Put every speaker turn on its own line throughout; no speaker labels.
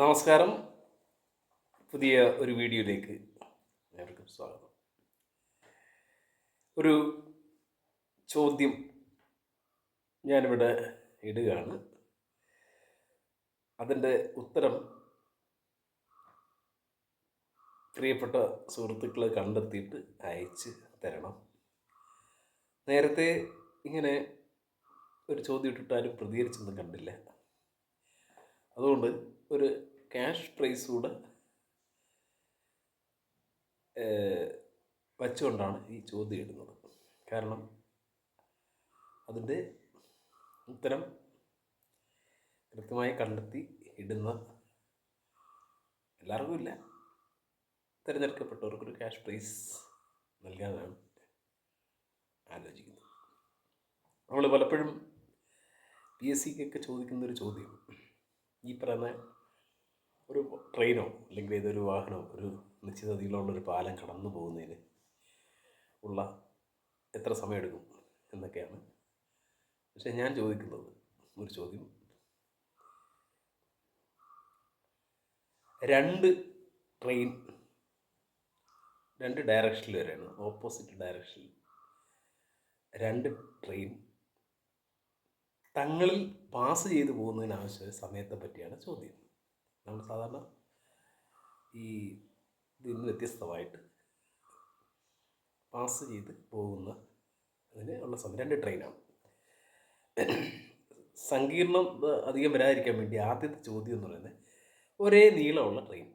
നമസ്കാരം. പുതിയ ഒരു വീഡിയോയിലേക്ക് എല്ലാവർക്കും സ്വാഗതം. ഒരു ചോദ്യം ഞാനിവിടെ ഇടുകയാണ്. അതിന്റെ ഉത്തരം പ്രിയപ്പെട്ട സുഹൃത്തുക്കളെ കണ്ടെത്തിയിട്ട് അയച്ച് തരണം. നേരത്തെ ഇങ്ങനെ ഒരു ചോദ്യം ഇട്ടിട്ട് ആരും പ്രതികരിച്ചൊന്നും കണ്ടില്ല. അതുകൊണ്ട് ഒരു ക്യാഷ് പ്രൈസ് കൂടെ വച്ചുകൊണ്ടാണ് ഈ ചോദ്യം ഇടുന്നത്. കാരണം അതിന്റെ ഉത്തരം കൃത്യമായി കണ്ടെത്തി ഇടുന്ന എല്ലാവർക്കും ഇല്ല. തിരഞ്ഞെടുക്കപ്പെട്ടവർക്കൊരു ക്യാഷ് പ്രൈസ് നൽകാനാണ് ആലോചിക്കുന്നത്. നമ്മൾ പലപ്പോഴും പി എസ് സിക്കൊക്കെ ചോദിക്കുന്നൊരു ചോദ്യം ഈ പറയുന്ന ഒരു ട്രെയിനോ അല്ലെങ്കിൽ ഏതൊരു വാഹനമോ ഒരു നിശ്ചിത നീളമുള്ളൊരു പാലം കടന്നു പോകുന്നതിന് ഉള്ള എത്ര സമയമെടുക്കും എന്നൊക്കെയാണ്. പക്ഷെ ഞാൻ ചോദിക്കുന്നത് ഒരു ചോദ്യം. രണ്ട് ട്രെയിൻ രണ്ട് ഡയറക്ഷനിൽ വരെയാണ് ഓപ്പോസിറ്റ് ഡയറക്ഷനിൽ രണ്ട് ട്രെയിൻ തങ്ങളിൽ പാസ് ചെയ്തു പോകുന്നതിനാവശ്യമായ സമയത്തെ പറ്റിയാണ് ചോദ്യം. നമ്മൾ സാധാരണ ഈ ഇതിൽ നിന്ന് വ്യത്യസ്തമായിട്ട് പാസ് ചെയ്ത് പോകുന്ന അതിന് ഉള്ള സമയം രണ്ട് ട്രെയിനാണ് സങ്കീർണം അധികം വരാതിരിക്കാൻ വേണ്ടി ആദ്യത്തെ ചോദ്യം എന്ന് പറയുന്നത് ഒരേ നീളമുള്ള ട്രെയിൻ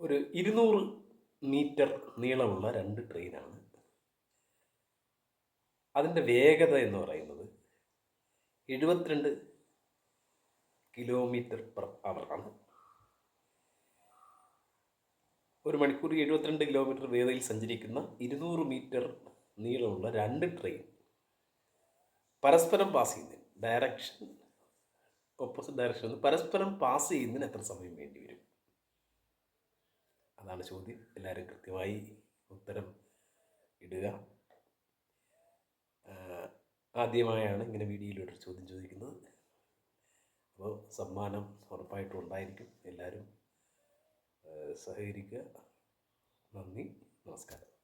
ഒരു ഇരുന്നൂറ് മീറ്റർ നീളമുള്ള രണ്ട് ട്രെയിനാണ് അതിന്റെ വേഗത എന്ന് പറയുന്നത് എഴുപത്തിരണ്ട് കിലോമീറ്റർ പെർ അവർ ആണ്. ഒരു മണിക്കൂർ എഴുപത്തിരണ്ട് കിലോമീറ്റർ വേഗതയിൽ സഞ്ചരിക്കുന്ന ഇരുന്നൂറ് മീറ്റർ നീളമുള്ള രണ്ട് ട്രെയിൻ പരസ്പരം പാസ് ചെയ്യുന്നതിന് ഡയറക്ഷൻ ഓപ്പോസിറ്റ് ഡയറക്ഷൻ പരസ്പരം പാസ് ചെയ്യുന്നതിന് എത്ര സമയം വേണ്ടി വരും? അതാണ് ചോദ്യം. എല്ലാവരും കൃത്യമായി ഉത്തരം ഇടുക. ആദ്യമായാണ് ഇങ്ങനെ വീഡിയോയിലൂടെ ചോദ്യം ചോദിക്കുന്നത്. അപ്പോൾ സമ്മാനം ഉറപ്പായിട്ടും ഉണ്ടായിരിക്കും. എല്ലാവരും സഹകരിക്കുക. നന്ദി. നമസ്കാരം.